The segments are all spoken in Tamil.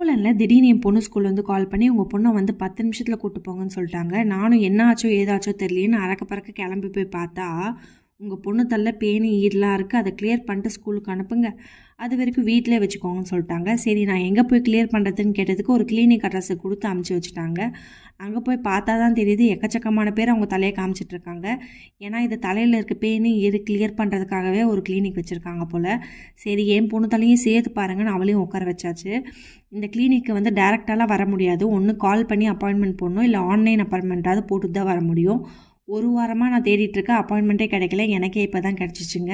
போலனில் திடீர்னு என் பொண்ணு ஸ்கூல்லேருந்து கால் பண்ணி உங்கள் பொண்ணை வந்து பத்து நிமிஷத்தில் கூப்பிட்டு போங்கன்னு சொல்லிட்டாங்க. நானும் என்ன ஆச்சோ ஏதாச்சோ தெரியலேன்னு அறக்க பறக்க கிளம்பி போய் பார்த்தா உங்கள் பொண்ணு தள்ள பேனி ஈடெலாம் இருக்குது அதை கிளியர் பண்ணிட்டு ஸ்கூலுக்கு அனுப்புங்க. அது வரைக்கும் வீட்டிலே வச்சுக்கோங்கன்னு சொல்லிட்டாங்க. சரி நான் எங்கே போய் கிளியர் பண்ணுறதுன்னு கேட்டதுக்கு ஒரு கிளினிக் அட்ரஸை கொடுத்து அமுச்சு வச்சுட்டாங்க. அங்கே போய் பார்த்தா தான் தெரியுது எக்கச்சக்கமான பேர் அவங்க தலையை காமிச்சிட்ருக்காங்க ஏன்னா இது தலையில் இருக்க பேனு இரு கிளியர் பண்ணுறதுக்காகவே ஒரு கிளினிக் வச்சுருக்காங்க போல். சரி என் பொண்ணு தலையும் சேர்த்து பாருங்கன்னு அவளையும் உட்கார வச்சாச்சு. இந்த கிளினிக்கு வந்து டேரெக்டாலாம் வர முடியாது. ஒன்று கால் பண்ணி அப்பாயின்மெண்ட் போடணும் இல்லை ஆன்லைன் அப்பாயின்மெண்ட்டாவது போட்டு தான் வர முடியும். ஒரு வாரமாக நான் தேடிட்டுருக்கேன் அப்பாயின்மெண்ட்டே கிடைக்கல. எனக்கே இப்போ தான் கிடச்சிச்சிங்க.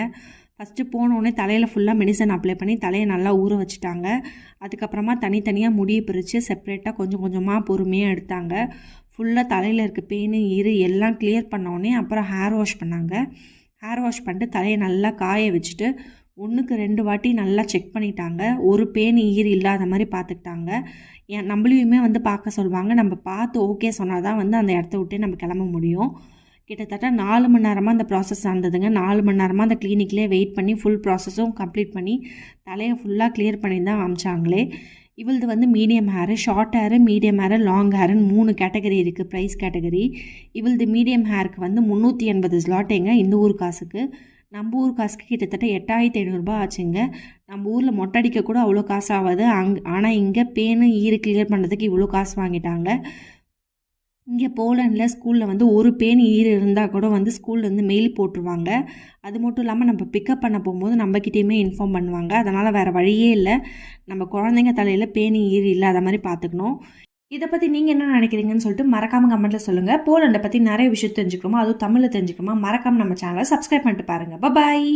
ஃபஸ்ட்டு போனோடனே தலையில் ஃபுல்லாக மெடிசன் அப்ளை பண்ணி தலையை நல்லா ஊற வச்சுட்டாங்க. அதுக்கப்புறமா தனித்தனியாக முடியை பிரித்து செப்ரேட்டாக கொஞ்சம் கொஞ்சமாக பொறுமையாக எடுத்தாங்க. ஃபுல்லாக தலையில் இருக்க பெயின் இரு எல்லாம் கிளியர் பண்ணோடனே அப்புறம் ஹேர் வாஷ் பண்ணாங்க. ஹேர் வாஷ் பண்ணிட்டு தலையை நல்லா காய வச்சுட்டு ஒன்றுக்கு ரெண்டு வாட்டி நல்லா செக் பண்ணிட்டாங்க. ஒரு பேன் ஈர் இல்லாத மாதிரி பார்த்துக்கிட்டாங்க. ஏன் நம்மளையுமே வந்து பார்க்க சொல்லுவாங்க. நம்ம பார்த்து ஓகே சொன்னால் தான் வந்து அந்த இடத்த விட்டே நம்ம கிளம்ப முடியும். கிட்டத்தட்ட நாலு மணி நேரமாக அந்த ப்ராசஸ் நடந்ததுங்க. நாலு மணி நேரமாக அந்த கிளினிக்லேயே வெயிட் பண்ணி ஃபுல் ப்ராசஸும் கம்ப்ளீட் பண்ணி தலையை ஃபுல்லாக கிளியர் பண்ணி தான் அமிச்சாங்களே இவளது வந்து medium hair short hair medium hair long ஹேருன்னு மூணு கேட்டகரி இருக்குது ப்ரைஸ் கேட்டகரி இவளது மீடியம் ஹேருக்கு வந்து முந்நூற்றி எண்பது ஸ்லாட்டேங்க இந்த ஊர் காசுக்கு. நம்ம ஊர் காசுக்கு கிட்டத்தட்ட எட்டாயிரத்தி ஐநூறுரூபா ஆச்சுங்க. நம்ம ஊரில் மொட்டடிக்க கூட அவ்வளோ காசு ஆகாது. அங் ஆனால் இங்கே பேனு ஈரு கிளியர் பண்ணுறதுக்கு இவ்வளோ காசு வாங்கிட்டாங்க. இங்கே போலண்டில் ஸ்கூலில் வந்து ஒரு பேன் ஈர் இருந்தால் கூட வந்து ஸ்கூல்லேருந்து மெயில் போட்டுருவாங்க. அது மட்டும் இல்லாமல் நம்ம பிக்கப் பண்ண போகும்போது நம்மக்கிட்டேயுமே இன்ஃபார்ம் பண்ணுவாங்க. அதனால் வேறு வழியே இல்லை. நம்ம குழந்தைங்க தலையில் பேன் ஈர் இல்லாத மாதிரி பார்த்துக்கணும் இதை பற்றி நீங்கள் என்ன நினைக்கிறீங்கன்னு சொல்லிட்டு மறக்காமல் கமெண்ட்டில் சொல்லுங்கள் போலண்டை பற்றி நிறைய விஷயம் தெரிஞ்சுக்கணுமா? அதுவும் தமிழில் தெரிஞ்சுக்கணுமா? மறக்காமல் நம்ம சேனலை சப்ஸ்கிரைப் பண்ணிட்டு பாருங்கள் பாய்